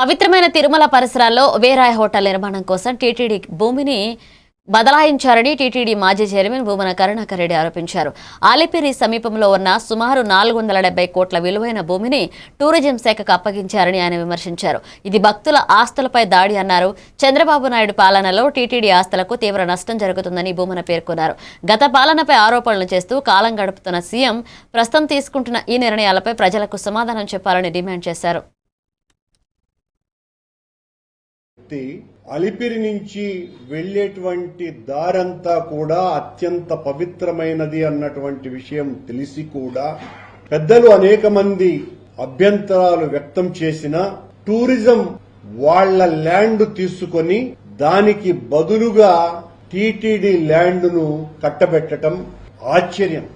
పవిత్రమైన తిరుమల పరిసరాల్లో వేరాయ హోటల్ నిర్మాణం కోసం టీటీడీ భూమిని బదలాయించారని టీటీడీ మాజీ చైర్మన్ భూమన కరుణాకర్ రెడ్డి ఆరోపించారు. ఆలిపిరి సమీపంలో ఉన్న సుమారు నాలుగు వందల డెబ్బై కోట్ల విలువైన భూమిని టూరిజం శాఖకు అప్పగించారని ఆయన విమర్శించారు. ఇది భక్తుల ఆస్తులపై దాడి అన్నారు. చంద్రబాబు నాయుడు పాలనలో టీటీడీ ఆస్తులకు తీవ్ర నష్టం జరుగుతుందని భూమన పేర్కొన్నారు. గత పాలనపై ఆరోపణలు చేస్తూ కాలం గడుపుతున్న సీఎం ప్రస్తుతం తీసుకుంటున్న ఈ నిర్ణయాలపై ప్రజలకు సమాధానం చెప్పాలని డిమాండ్ చేశారు. వ్యక్తి అలిపిరి నుంచి వెళ్ళేటువంటి దారంతా కూడా అత్యంత పవిత్రమైనది అన్నటువంటి విషయం తెలిసి కూడా పెద్దలు అనేక మంది అభ్యంతరాలు వ్యక్తం చేసిన టూరిజం వాళ్ళ ల్యాండ్ తీసుకొని దానికి బదులుగా టీటీడీ ల్యాండ్ను కట్టబెట్టడం ఆశ్చర్యం.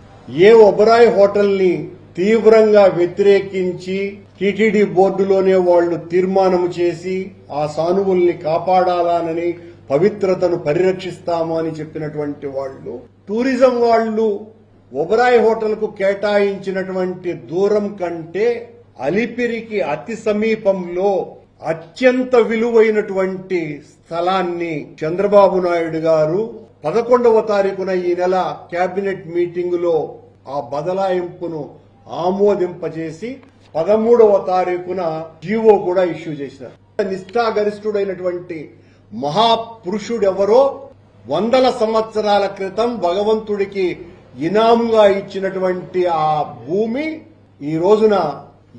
ఏ ఒబరాయ్ హోటల్ని తీవ్రంగా వ్యతిరేకించి టీటీడీ బోర్డులోనే వాళ్ళు తీర్మానం చేసి ఆ సానువుల్ని కాపాడాలనని పవిత్రతను పరిరక్షిస్తాము అని చెప్పినటువంటి వాళ్ళు టూరిజం వాళ్ళు ఒబరాయ్ హోటల్కు కేటాయించినటువంటి దూరం కంటే అలిపిరికి అతి సమీపంలో అత్యంత విలువైనటువంటి స్థలాన్ని చంద్రబాబు నాయుడు గారు పదకొండవ తారీఖున ఈ నెల కేబినెట్ మీటింగ్లో ఆ బదలాయింపును ఆమోదింపజేసి పదమూడవ తారీఖున జీవో కూడా ఇష్యూ చేసినారు నిష్ఠాగరిష్ఠుడైనటువంటి మహాపురుషుడెవరో వందల సంవత్సరాల క్రితం భగవంతుడికి ఇనాముగా ఇచ్చినటువంటి ఆ భూమి ఈ రోజున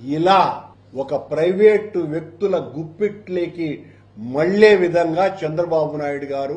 ఇలా ఒక ప్రైవేటు వ్యక్తుల గుప్పిట్లేకి మళ్ళే విధంగా చంద్రబాబు నాయుడు గారు